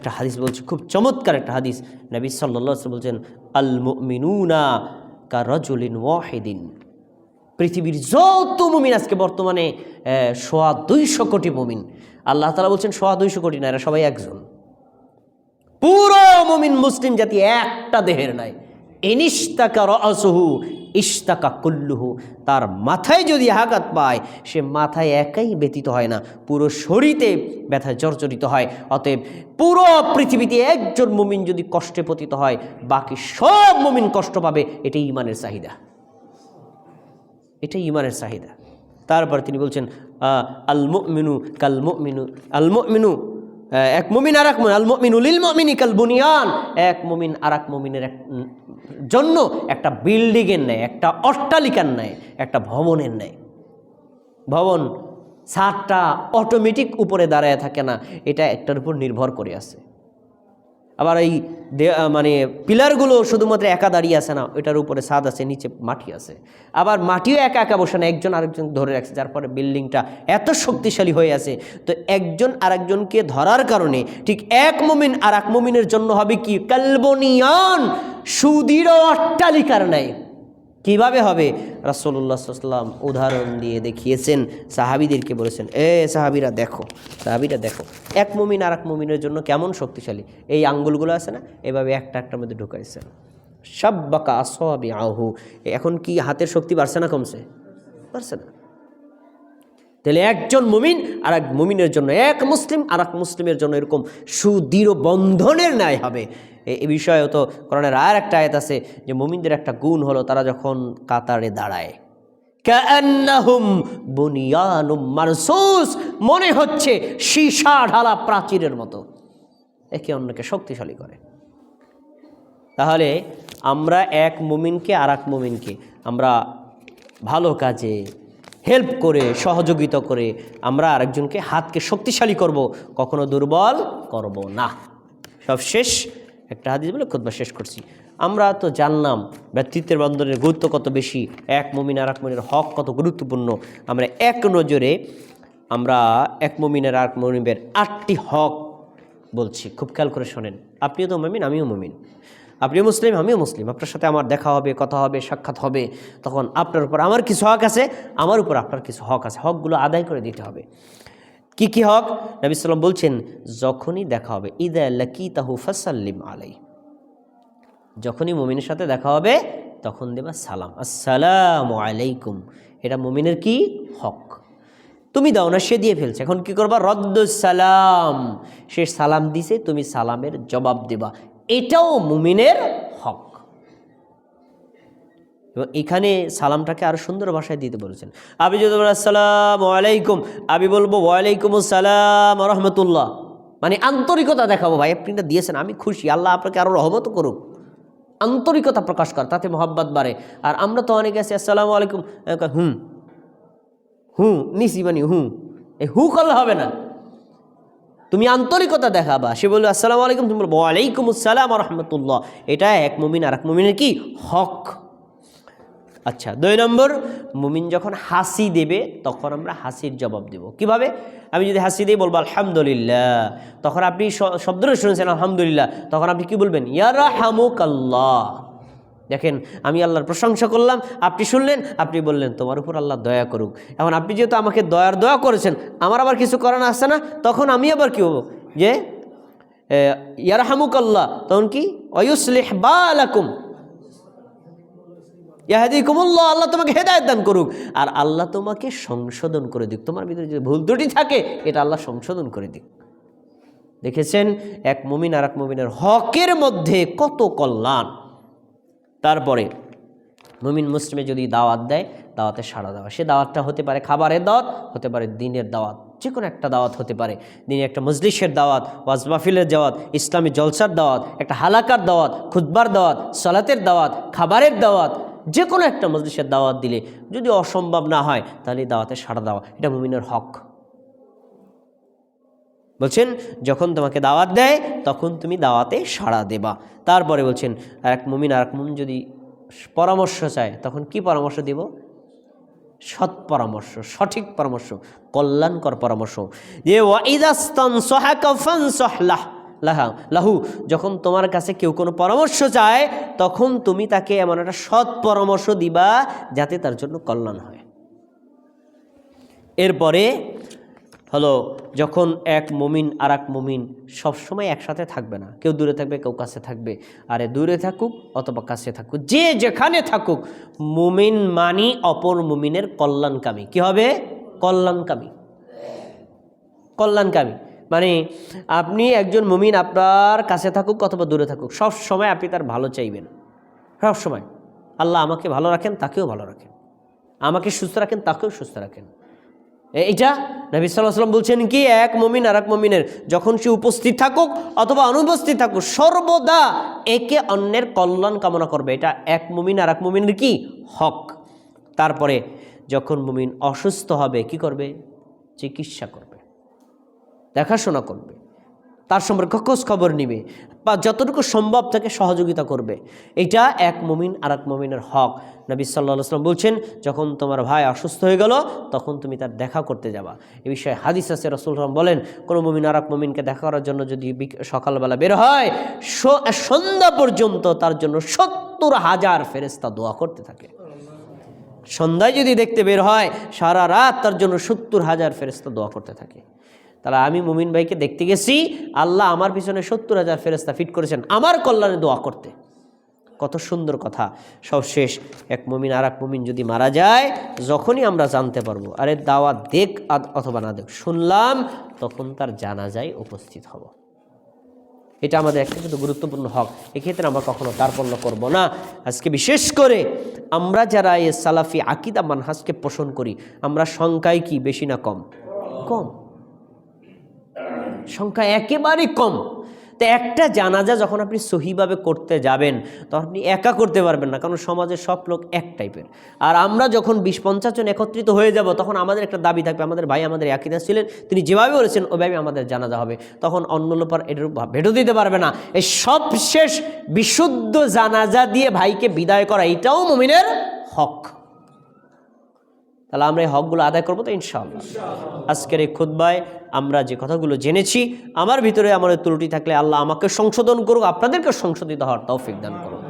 একটা হাদিস বলছে, খুব চমৎকার একটা হাদিস। নবী সাল্লাহ বলছেন আল মিনুনা কা রজুলিন ওয়াহিদিন। পৃথিবীর যত মুমিন আজকে বর্তমানে সোয়া দুইশো কোটি মুমিন। আল্লাহ তালা বলছেন, সোয়া দুইশো কোটি না, এরা সবাই একজন। পুরো মুমিন মুসলিম জাতি একটা দেহের নাই। ইনিস্তাকা রসহু ইস্তাকা কুল্লুহু তার মাথায় যদি আঘাত পায় সে মাথায় একাই ব্যতীত হয় না পুরো শরীরে ব্যথা জর্জরিত হয়। অতএব পুরো পৃথিবীতে একজন মুমিন যদি কষ্টে পতিত হয় বাকি সব মুমিন কষ্ট পাবে এটাই ইমানের চাহিদা। এটাই ইমানের চাহিদা। তারপর তিনি বলছেন আল মুমিনু কাল মুমিনু আল মুমিনু আহ, এক মুমিন আর এক মুমিন আল মুমিনু লিল মুমিনি কাল বুনিয়ান এক মুমিন আর এক মুমিনের এক জন্য একটা বিল্ডিংয়ের ন্যায়, একটা অট্টালিকার ন্যায়, একটা ভবনের ন্যায়। ভবন ছাদটা অটোমেটিক উপরে দাঁড়ায় থাকে না, এটা একটার উপর নির্ভর করে আছে। আবার এই মানে পিলারগুলো শুধুমাত্র একা দাঁড়িয়ে আছে না ওইটার উপরে ছাদ আছে, নিচে মাটি আছে। আবার মাটিও একা একা বসে না, একজন আরেকজন ধরে রাখছে, যার ফলে বিল্ডিংটা এত শক্তিশালী হয়ে আছে। তো একজন আরেকজনকে ধরার কারণে ঠিক এক মুমিন আর এক মুমিনের জন্য হবে কি? কালবনিয়ান! সুদৃঢ় অট্টালিকার নেয় কীভাবে হবে? রাসল্লাহ সাল্লাম উদাহরণ দিয়ে দেখিয়েছেন, সাহাবিদেরকে বলেছেন, এ সাহাবিরা দেখো সাহাবিরা দেখো, এক মুমিন আর এক মুমিনের জন্য কেমন শক্তিশালী? এই আঙ্গুলগুলো আছে না? এভাবে একটা একটার মধ্যে ঢুকাইছেন সব বাকা আসবি আহু এখন কি হাতের শক্তি বাড়ছে না কমছে? বাড়ছে না। তাহলে একজন মুমিন আর এক মুমিনের জন্য, এক মুসলিম আর এক মুসলিমের জন্য এরকম সুদৃঢ় বন্ধনের ন্যায় হবে। এ বিষয়েও তো কোরআনের আর একটা আয়াত আছে যে মুমিনদের একটা গুণ হলো তারা যখন কাতারে দাঁড়ায়। বুনিয়ানুম মনে হচ্ছে সীসা ঢালা প্রাচীরের মতো। একে অন্যকে শক্তিশালী করে। তাহলে আমরা এক মুমিনকে আর এক মুমিনকে আমরা ভালো কাজে হেল্প করে, সহযোগিতা করে আমরা আরেকজনকে হাতকে শক্তিশালী করব, কখনো দুর্বল করব না। সব শেষ একটা হাদিস বলে খুদবা শেষ করছি। আমরা তো জানলাম ব্যক্তিত্বের বন্ধনের গুরুত্ব কত বেশি, এক মুমিন আর এক হক কত গুরুত্বপূর্ণ। আমরা এক নজরে, আমরা এক মুমিনের আর এক মুমিনের আটটি হক বলছি। খুব খেয়াল করে শোনেন। আপনিও তো মুমিন, আমিও মুমিন। আপনিও মুসলিম, আমিও মুসলিম। আপনার সাথে আমার দেখা হবে, কথা হবে, সাক্ষাৎ হবে। তখন আপনার উপর আমার কিছু হক আছে, আমার উপর আপনার কিছু হক আছে। হকগুলো আদায় করে দিতে হবে। কি কি হক? নবী সাল্লাম বলছেন, যখনই দেখা হবে, ইদা লাকি তাহু ফাসাল্লিম আলাই যখনই মুমিনের সাথে দেখা হবে, তখন দেবা সালাম। আসসালাম আলাইকুম। এটা মুমিনের কি? হক। তুমি দাও না, সে দিয়ে ফেলছে। এখন কি করবা? রদ্দ সালাম। সে সালাম দিছে, তুমি সালামের জবাব দেবা। এটাও মুমিনের হক। এবং এখানে সালামটাকে আরও সুন্দর ভাষায় দিতে বলেছেন। আমি যদি আসসালাম আলাইকুম। আমি বলব, ওয়ালাইকুম আসসালাম রহমতুল্লাহ। মানে আন্তরিকতা দেখাবো, ভাই, আপনি এটা দিয়েছেন, আমি খুশি। আল্লাহ আপনাকে আরও রহমত করুক। আন্তরিকতা প্রকাশ কর, তাতে মহাব্বত বাড়ে। আর আমরা তো অনেকে আছি, আসসালামু আলাইকুম। হুম। হুম নিসি মানে হুঁ এই হু করলে হবে না। তুমি আন্তরিকতা দেখাবা। সে বলল, আসসালামু আলাইকুম। তুমি বলব, ওয়ালাইকুম আসসালাম রহমতুল্লাহ এটা এক মুমিন আর এক মুমিনের কি? হক। আচ্ছা দুই নম্বর, মুমিন যখন হাসি দেবে, তখন আমরা হাসির জবাব দেব। কীভাবে? আমি যদি হাসি দিয়ে বলব, আলহামদুলিল্লাহ। তখন আপনি শব্দটা শুনেছেন, আলহামদুলিল্লাহ। তখন আপনি কি বলবেন? ইয়ারা হামুক আল্লাহ দেখেন, আমি আল্লাহর প্রশংসা করলাম, আপনি শুনলেন, আপনি বললেন, তোমার উপর আল্লাহ দয়া করুক। এখন আপনি যেহেতু আমাকে দয়ার দয়া করেছেন, আমার আবার কিছু করানো আসছে না? তখন আমি আবার কি হব? যে ইয়ারহামুক আল্লাহ তখন কি? অয়ুসলেহ বা আলাকুম ইয়াহাদিকুমুল্লাহ, আল্লাহ তোমাকে হেদায়ত দান করুক। আর আল্লাহ তোমাকে সংশোধন করে দিক। তোমার ভিতরে যদি ভুল ত্রুটি থাকে, এটা আল্লাহ সংশোধন করে দিক। দেখেছেন, এক মুমিন আর এক মুমিনের হকের মধ্যে কত কল্যাণ। তারপরে মুমিন মুসলিমে যদি দাওয়াত দেয় দাওয়াতে সাড়া দেওয়া। সে দাওয়াতটা হতে পারে খাবারের দাওয়াত, হতে পারে দিনের দাওয়াত। যে কোনো একটা দাওয়াত হতে পারে। দিনে একটা মজলিসের দাওয়াত, ওয়াজ মাহফিলের দাওয়াত, ইসলামী জলসার দাওয়াত, একটা হালাকার দাওয়াত, খুতবার দাওয়াত, সলাতের দাওয়াত, খাবারের দাওয়াত যে কোনো একটা মজলিসের দাওয়াত দিলে যদি অসম্ভব না হয়, তাহলে দাওয়াতে সাড়া দেওয়া। এটা মুমিনের হক। বলছেন, যখন তোমাকে দাওয়াত দেয়, তখন তুমি দাওয়াতে সাড়া দেবা। তারপরে বলছেন আর এক মুমিন আর এক মুমিন যদি পরামর্শ চায়, তখন কি পরামর্শ দিব? সৎ পরামর্শ, সঠিক পরামর্শ, কল্যাণকর পরামর্শ। যে লাহু, যখন তোমার কাছে কেউ কোনো পরামর্শ চায়, তখন তুমি তাকে এমন একটা সৎ পরামর্শ দিবা, যাতে তার জন্য কল্যাণ হয়। এরপরে হলো যখন এক মুমিন আর এক মুমিন সবসময় একসাথে থাকবে না, কেউ দূরে থাকবে, কেউ কাছে থাকবে। আরে দূরে থাকুক অথবা কাছে থাকুক, যে যেখানে থাকুক, মুমিন মানি অপর মুমিনের কল্যাণকামী। কি হবে? কল্যাণকামী। কল্যাণকামী। মানে আপনি একজন মুমিন আপনার কাছে থাকুক অথবা দূরে থাকুক সব সময় আপনি তার ভালো চাইবেন। সব সময় আল্লাহ আমাকে ভালো রাখেন, তাকেও ভালো রাখেন। আমাকে সুস্থ রাখেন, তাকেও সুস্থ রাখেন। এইটা নবী সাল্লাহ সাল্লাম বলছেন কি? এক মমিন আর এক মমিনের, যখন সে উপস্থিত থাকুক অথবা অনুপস্থিত থাকুক, সর্বদা একে অন্যের কল্যাণ কামনা করবে। এটা এক মমিন আর এক মমিনের কি? হক। তারপরে যখন মমিন অসুস্থ হবে, কি করবে? চিকিৎসা করবে। দেখাশোনা করবে। তার সম্পর্কে খোঁজ খবর নিবে বা যতটুকু সম্ভব তাকে সহযোগিতা করবে। এটা এক মমিন আর এক মুমিনের হক। নবী সাল্লাহ সাল্লাম বলছেন, যখন তোমার ভাই অসুস্থ হয়ে গেল, তখন তুমি তার দেখা করতে যাবা। এ বিষয়ে হাদিস আছে, রসুল সাল্লাম বলেন, কোনো মমিন আর এক মুমিনকে দেখা করার জন্য যদি সকালবেলা বের হয় সন্ধ্যা পর্যন্ত তার জন্য সত্তর হাজার ফেরেস্তা দোয়া করতে থাকে। সন্ধ্যায় যদি দেখতে বের হয়, সারা রাত তার জন্য সত্তর হাজার ফেরেস্তা দোয়া করতে থাকে। তাহলে আমি মুমিন ভাইকে দেখতে গেছি, আল্লাহ আমার পিছনে সত্তর হাজার ফেরেস্তা ফিট করেছেন, আমার কল্যাণে দোয়া করতে। কত সুন্দর কথা। সব শেষ এক মুমিন আর এক মুমিন যদি মারা যায়, যখনই আমরা জানতে পারব, আরে দাওয়া দেখ অথবা না দেখ, শুনলাম, তখন তার জানাজায় উপস্থিত হব। এটা আমাদের একটা কিন্তু গুরুত্বপূর্ণ হক। এক্ষেত্রে আমরা কখনো কার্পণ্য করব না। আজকে বিশেষ করে আমরা যারা এ সালাফি আকিদা মানহাজকে পোষণ করি, আমরা সংখ্যায় কি, বেশি না কম? কম। সংখ্যা একেবারেই কম। তো একটা জানাজা যখন আপনি সহিভাবে করতে যাবেন, তখন আপনি একা করতে পারবেন না, কারণ সমাজের সব লোক এক টাইপের। আর আমরা যখন বিশ পঞ্চাশ জন একত্রিত হয়ে যাব, তখন আমাদের একটা দাবি থাকবে, আমাদের ভাই আমাদের একই দাস ছিলেন, তিনি যেভাবে বলেছেন, ওইভাবে আমাদের জানাজা হবে। তখন অন্য লোপার এটার ভেটো দিতে পারবে না। এই সবশেষ বিশুদ্ধ জানাজা দিয়ে ভাইকে বিদায় করা, এটাও মুমিনের হক। তাহলে আমরা এই হকগুলো আদায় করব তো ইনশাআল্লাহ। আজকের এই খুদ্বায় আমরা যে কথাগুলো জেনেছি আমার ভিতরে আমার ত্রুটি থাকলে আল্লাহ আমাকে সংশোধন করুক আপনাদেরকে সংশোধিত হওয়ার তৌফিক দান করুক।